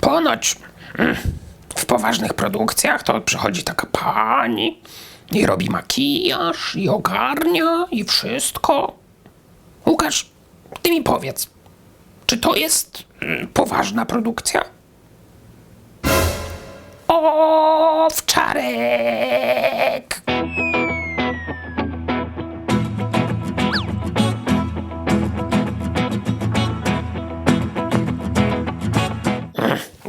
Ponoć mm, w poważnych produkcjach to przychodzi taka pani i robi makijaż, i ogarnia, i wszystko. Łukasz, ty mi powiedz, czy to jest mm, poważna produkcja? Owczarek!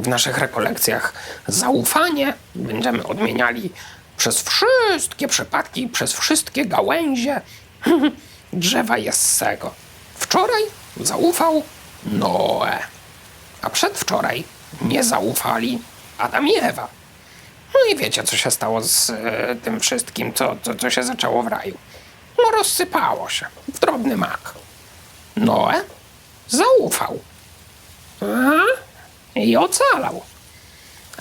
Naszych rekolekcjach zaufanie będziemy odmieniali przez wszystkie przypadki, przez wszystkie gałęzie drzewa Jessego. Wczoraj zaufał Noe, a przedwczoraj nie zaufali Adam i Ewa. No i wiecie, co się stało z e, tym wszystkim, co, co, co się zaczęło w raju. No rozsypało się w drobny mak. Noe zaufał. A? I ocalał.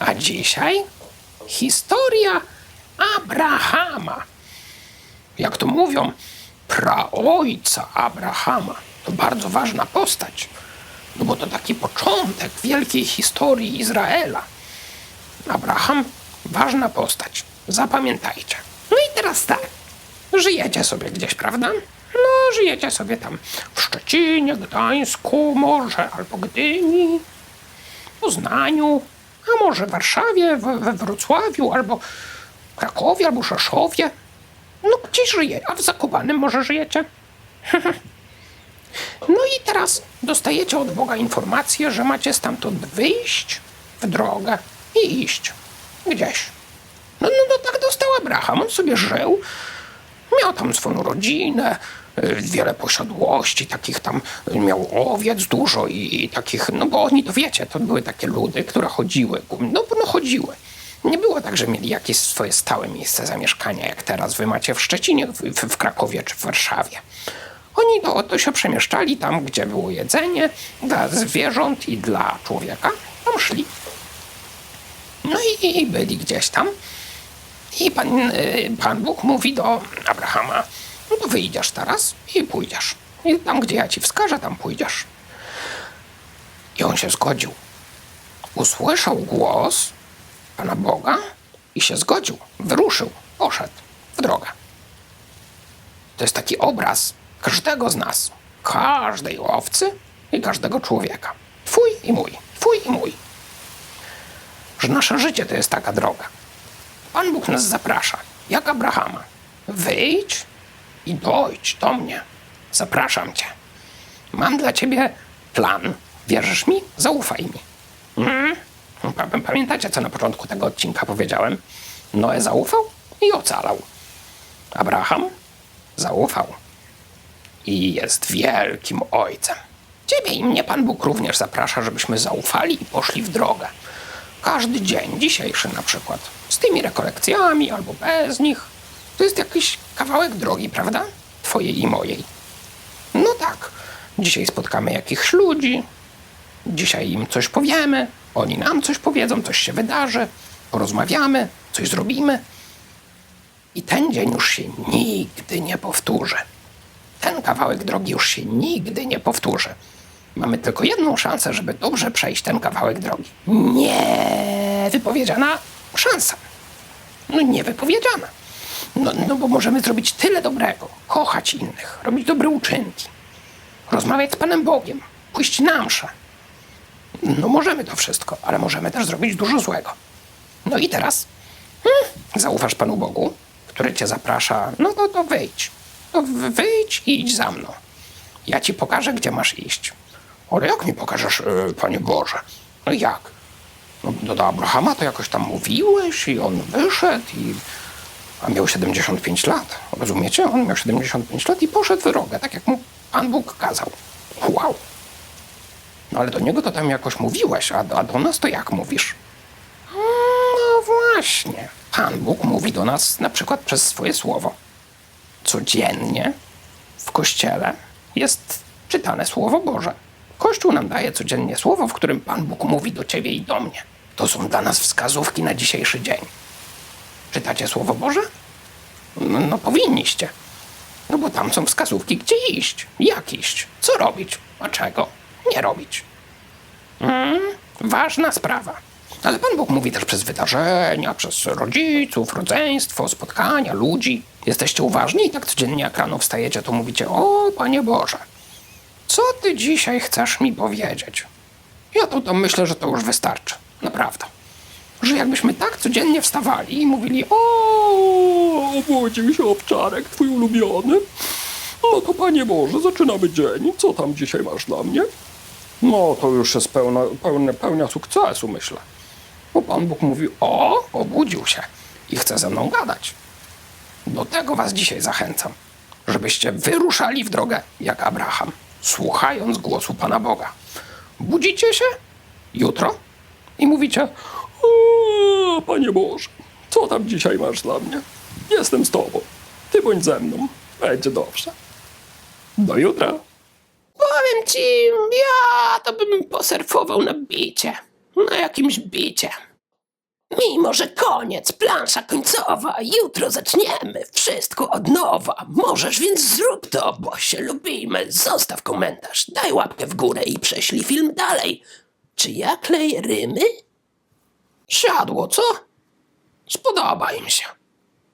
A dzisiaj historia Abrahama. Jak to mówią, praojca Abrahama. To bardzo ważna postać, no bo to taki początek wielkiej historii Izraela. Abraham, ważna postać. Zapamiętajcie. No i teraz tak. Żyjecie sobie gdzieś, prawda? No, żyjecie sobie tam w Szczecinie, Gdańsku, może albo Gdyni, Poznaniu, a może w Warszawie, we, Wrocławiu, albo Krakowie, albo Rzeszowie. No gdzieś żyje, a w Zakopanem może żyjecie. No i teraz dostajecie od Boga informację, że macie stamtąd wyjść w drogę i iść gdzieś. No, no, no tak dostał Abraham. On sobie żył, miał tam swoją rodzinę, wiele posiadłości, takich tam miał owiec dużo i, i takich, no bo oni to wiecie, to były takie ludy, które chodziły, no, no chodziły. Nie było tak, że mieli jakieś swoje stałe miejsce zamieszkania, jak teraz wy macie w Szczecinie, w, w, w Krakowie czy w Warszawie. Oni to, to się przemieszczali tam, gdzie było jedzenie dla zwierząt i dla człowieka. Tam szli. No i, i byli gdzieś tam. I pan, y, pan Bóg mówi do Abrahama, no wyjdziesz teraz i pójdziesz. I tam, gdzie ja ci wskażę, tam pójdziesz. I on się zgodził. Usłyszał głos Pana Boga i się zgodził. Wyruszył, poszedł w drogę. To jest taki obraz każdego z nas, każdej owcy i każdego człowieka. Twój i mój, twój i mój. Że nasze życie to jest taka droga. Pan Bóg nas zaprasza, jak Abrahama. Wyjdź i dojdź do mnie. Zapraszam cię. Mam dla ciebie plan. Wierzysz mi? Zaufaj mi. Pa- Pamiętacie, co na początku tego odcinka powiedziałem? Noe zaufał i ocalał. Abraham zaufał i jest wielkim ojcem. Ciebie i mnie Pan Bóg również zaprasza, żebyśmy zaufali i poszli w drogę. Każdy dzień, dzisiejszy na przykład, z tymi rekolekcjami albo bez nich, to jest jakiś kawałek drogi, prawda? Twojej i mojej. No tak, dzisiaj spotkamy jakichś ludzi, dzisiaj im coś powiemy, oni nam coś powiedzą, coś się wydarzy, porozmawiamy, coś zrobimy. I ten dzień już się nigdy nie powtórzy. Ten kawałek drogi już się nigdy nie powtórzy. Mamy tylko jedną szansę, żeby dobrze przejść ten kawałek drogi. Niewypowiedziana szansa. No niewypowiedziana. No, no bo możemy zrobić tyle dobrego, kochać innych, robić dobre uczynki, rozmawiać z Panem Bogiem, pójść na mszę. No możemy to wszystko, ale możemy też zrobić dużo złego. No i teraz hmm, zaufasz Panu Bogu, który cię zaprasza, no to, to wyjdź. No, wyjdź i idź za mną. Ja ci pokażę, gdzie masz iść. Ale jak mi pokażesz, e, Panie Boże? No jak? No do Abrahama to jakoś tam mówiłeś i on wyszedł i... A miał 75 lat. Rozumiecie? On miał 75 lat i poszedł w drogę, tak jak mu Pan Bóg kazał. Wow. No ale do niego to tam jakoś mówiłeś, a, a do nas to jak mówisz? No właśnie. Pan Bóg mówi do nas na przykład przez swoje słowo. Codziennie w kościele jest czytane Słowo Boże. Kościół nam daje codziennie słowo, w którym Pan Bóg mówi do ciebie i do mnie. To są dla nas wskazówki na dzisiejszy dzień. Czytacie Słowo Boże? No, no powinniście. No bo tam są wskazówki, gdzie iść, jak iść, co robić, a czego nie robić. Mm, Ważna sprawa. Ale Pan Bóg mówi też przez wydarzenia, przez rodziców, rodzeństwo, spotkania, ludzi. Jesteście uważni i tak codziennie jak rano wstajecie, to mówicie, o Panie Boże, co Ty dzisiaj chcesz mi powiedzieć? Ja to, to myślę, że to już wystarczy. Naprawdę. Że jakbyśmy tak codziennie wstawali i mówili, o, Obudził się obczarek, twój ulubiony. No to panie Boże, zaczynamy dzień. Co tam dzisiaj masz dla mnie? no to już jest pełna, pełne, pełnia sukcesu, myślę. Bo Pan Bóg mówi, o, obudził się i chce ze mną gadać. Do tego was dzisiaj zachęcam, żebyście wyruszali w drogę jak Abraham, słuchając głosu Pana Boga. Budzicie się jutro i mówicie, O, panie Boże, co tam dzisiaj masz dla mnie? Jestem z tobą. Ty bądź ze mną. Będzie dobrze. Do jutra. Powiem ci, ja to bym posurfował na bicie. Na jakimś bicie. Mimo, że koniec, plansza końcowa, jutro zaczniemy wszystko od nowa. Możesz więc zrób to, bo się lubimy. Zostaw komentarz, daj łapkę w górę i prześlij film dalej. Czy ja kleję rymy? Siadło, co? Spodoba im się.